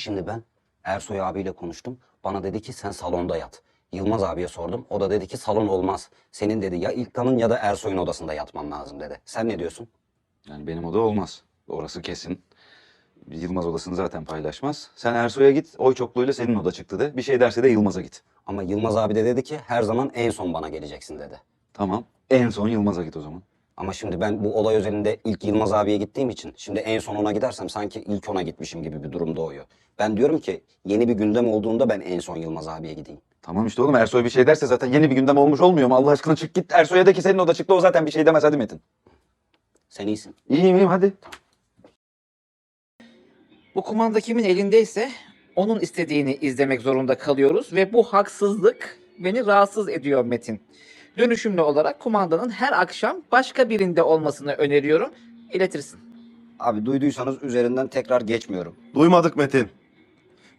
Şimdi ben Ersoy abiyle konuştum. Bana dedi ki sen salonda yat. Yılmaz abiye sordum. O da dedi ki salon olmaz. Senin dedi ya İlkan'ın ya da Ersoy'un odasında yatman lazım dedi. Sen ne diyorsun? Yani benim oda olmaz. Orası kesin. Yılmaz odasını zaten paylaşmaz. Sen Ersoy'a git, oy çokluğuyla senin oda çıktı de. Bir şey derse de Yılmaz'a git. Ama Yılmaz abi de dedi ki her zaman en son bana geleceksin dedi. Tamam. En son Yılmaz'a git o zaman. Ama şimdi ben bu olay özelinde ilk Yılmaz abiye gittiğim için şimdi en son ona gidersem sanki ilk ona gitmişim gibi bir durum doğuyor. Ben diyorum ki yeni bir gündem olduğunda ben en son Yılmaz abiye gideyim. Tamam işte oğlum Ersoy bir şey derse zaten yeni bir gündem olmuş olmuyor mu? Allah aşkına çık git Ersoy'a de ki senin oda çıktı o zaten bir şey demez hadi Metin. Sen iyisin. İyiyim iyiyim hadi. Bu kumanda kimin elindeyse onun istediğini izlemek zorunda kalıyoruz ve bu haksızlık beni rahatsız ediyor Metin. Dönüşümlü olarak kumandanın her akşam başka birinde olmasını öneriyorum. İletirsin. Abi duyduysanız üzerinden tekrar geçmiyorum. Duymadık Metin.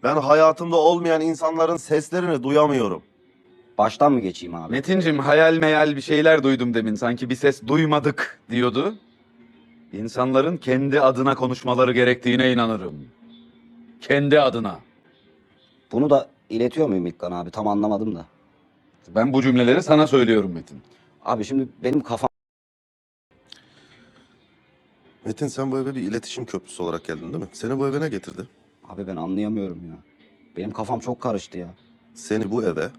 Ben hayatımda olmayan insanların seslerini duyamıyorum. Baştan mı geçeyim abi? Metincim hayal meyal bir şeyler duydum demin. Sanki bir ses duymadık diyordu. İnsanların kendi adına konuşmaları gerektiğine inanırım. Kendi adına. Bunu da iletiyor muyum İlkan abi? Tam anlamadım da. Ben bu cümleleri sana söylüyorum Metin. Abi şimdi benim kafam Metin sen bu eve bir iletişim köprüsü olarak geldin değil mi? Seni bu eve ne getirdi? abi ben anlayamıyorum ya. Benim kafam çok karıştı ya. Seni bu eve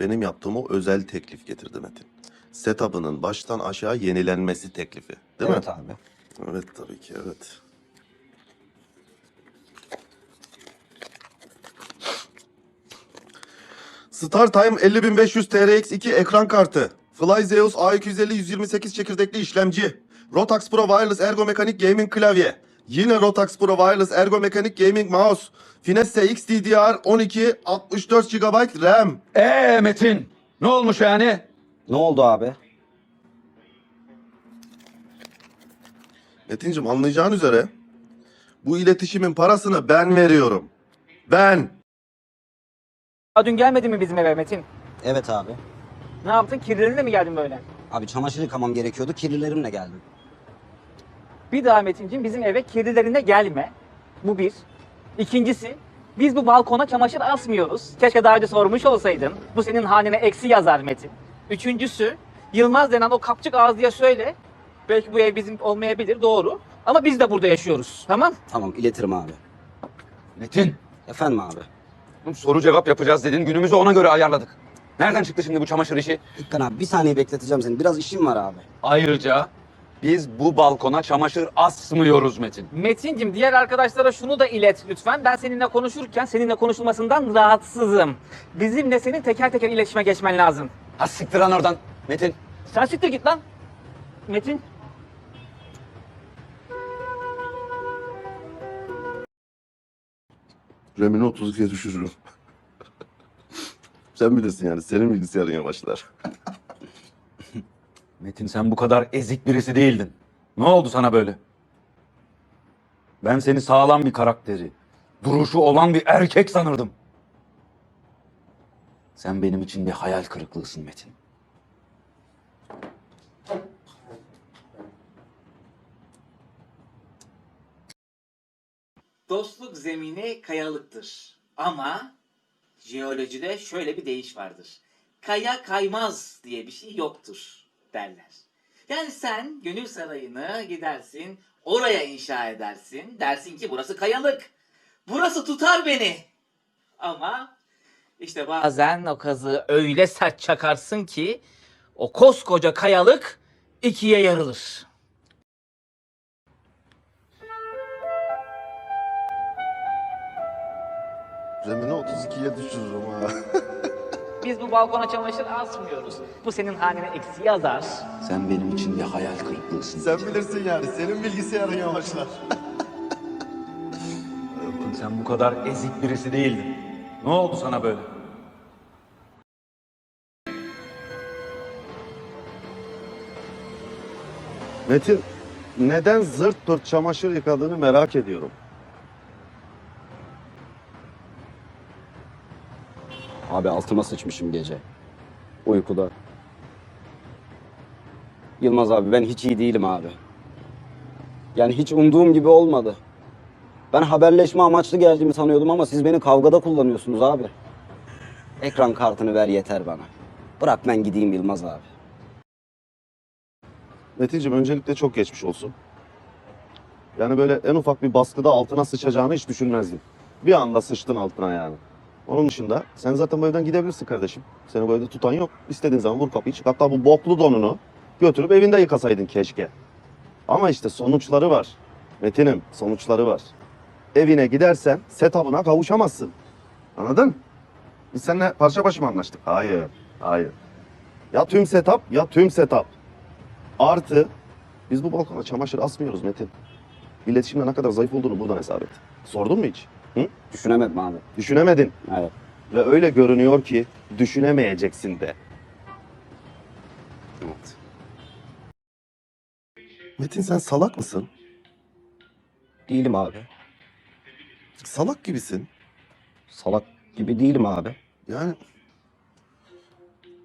benim yaptığım o özel teklif getirdi Metin. Setup'ının baştan aşağı yenilenmesi teklifi. Değil evet mi? abi. Evet tabii ki evet. StarTime 50500 TRX2 ekran kartı. FlyZeus A250 128 çekirdekli işlemci. Rotax Pro Wireless Ergo Mekanik Gaming klavye. Yine Rotax Pro Wireless Ergo Mekanik Gaming mouse. Finesse XDDR 12 64 GB RAM. Ee Metin, ne olmuş yani? Ne oldu abi? Metin'cim anlayacağın üzere bu iletişimin parasını ben veriyorum. Ben. Aa, dün gelmedin mi bizim eve Metin? Evet abi. Ne yaptın? Kirlerinle mi geldin böyle? Abi çamaşır yıkamam gerekiyordu. Kirlilerimle geldim. Bir daha Metin'cim bizim eve kirlilerine gelme. Bu bir. İkincisi biz bu balkona çamaşır asmıyoruz. Keşke daha önce sormuş olsaydın. Bu senin hanene eksi yazar Metin. Üçüncüsü Yılmaz denen o kapçık ağızlıya söyle. Belki bu ev bizim olmayabilir doğru. Ama biz de burada yaşıyoruz. Tamam? Tamam iletirim abi. Metin, Efendim abi. Oğlum soru cevap yapacağız dedin. Günümüzü ona göre ayarladık. Nereden çıktı şimdi bu çamaşır işi? İlkan abi bir saniye bekleteceğim seni. Biraz işim var abi. Ayrıca biz bu balkona çamaşır asmıyoruz Metin. Metin'cim diğer arkadaşlara şunu da ilet lütfen. Ben seninle konuşurken seninle konuşulmasından rahatsızım. Bizimle senin teker teker iletişime geçmen lazım. Ha siktir lan oradan. Metin. Sen siktir git lan. Metin. RAM'ini 32'ye düşürürüm. Sen bilirsin yani senin bilgisayarın yavaşlar. Metin sen bu kadar ezik birisi değildin. Ne oldu sana böyle? Ben seni sağlam bir karakteri, duruşu olan bir erkek sanırdım. Sen benim için bir hayal kırıklığısın Metin. Dostluk zemini kayalıktır. Ama jeolojide şöyle bir deyiş vardır. Kaya kaymaz diye bir şey yoktur derler. Yani sen gönül sarayını gidersin, oraya inşa edersin. Dersin ki burası kayalık. Burası tutar beni. Ama işte bazen o kazığı öyle sert çakarsın ki o koskoca kayalık ikiye yarılır. RAM'ini 32'ye düşürürüm ha. Biz bu balkona çamaşır asmıyoruz. Bu senin hanene eksi yazar. Sen benim için bir hayal kırıklığısın. Sen bilirsin yani senin bilgisayarın yavaşlar. Metin sen bu kadar ezik birisi değildin. Ne oldu sana böyle? Metin neden zırt pırt çamaşır yıkadığını merak ediyorum. Abi altıma sıçmışım gece. Uykuda. Yılmaz abi ben hiç iyi değilim abi. Yani hiç umduğum gibi olmadı. Ben haberleşme amaçlı geldiğimi sanıyordum ama siz beni kavgada kullanıyorsunuz abi. Ekran kartını ver yeter bana. Bırak ben gideyim Yılmaz abi. Metin'cim öncelikle çok geçmiş olsun. Yani böyle en ufak bir baskıda altına sıçacağını hiç düşünmezdim. Bir anda sıçtın altına yani. Onun dışında sen zaten bu evden gidebilirsin kardeşim. Seni bu evde tutan yok. İstediğin zaman vur kapıyı çık. Hatta bu boklu donunu götürüp evinde yıkasaydın keşke. Ama işte sonuçları var. Metin'im sonuçları var. Evine gidersen setup'ına kavuşamazsın. Anladın? Biz seninle parça başı mı anlaştık? Hayır. Hayır. Ya tüm setup ya tüm setup. Artı biz bu balkona çamaşır asmıyoruz Metin. İletişimde ne kadar zayıf olduğunu buradan hesap et. Sordun mu hiç? Hı? Düşünemedim abi. Düşünemedin. Evet. Ve öyle görünüyor ki düşünemeyeceksin de. evet. Metin sen salak mısın? Değilim abi. Salak gibisin. Salak gibi değilim abi. Yani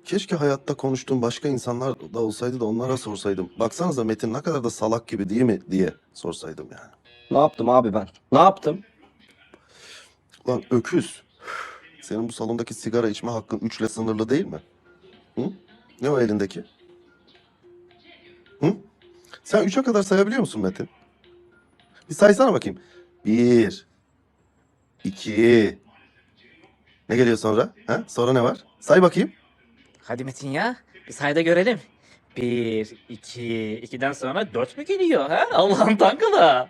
keşke hayatta konuştuğum başka insanlar da olsaydı da onlara sorsaydım. Baksanıza Metin ne kadar da salak gibi değil mi diye sorsaydım yani. Ne yaptım abi ben? Ne yaptım? Lan öküz. Senin bu salondaki sigara içme hakkın üçle sınırlı değil mi? Hı? Ne o elindeki? Hı? Sen üçe kadar sayabiliyor musun Metin? Bir saysana bakayım. Bir. iki. Ne geliyor sonra? Ha? Sonra ne var? Say bakayım. Hadi Metin ya. Bir sayda görelim. Bir, iki, ikiden sonra dört mü geliyor ha? Allah'ın tankıla.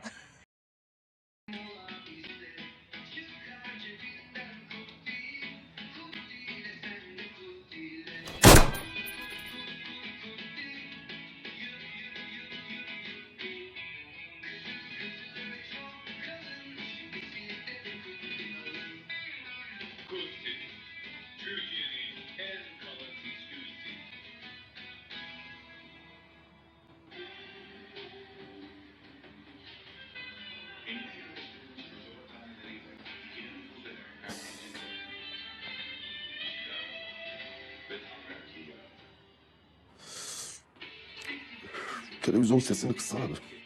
Televizyon sesini kıssana bir.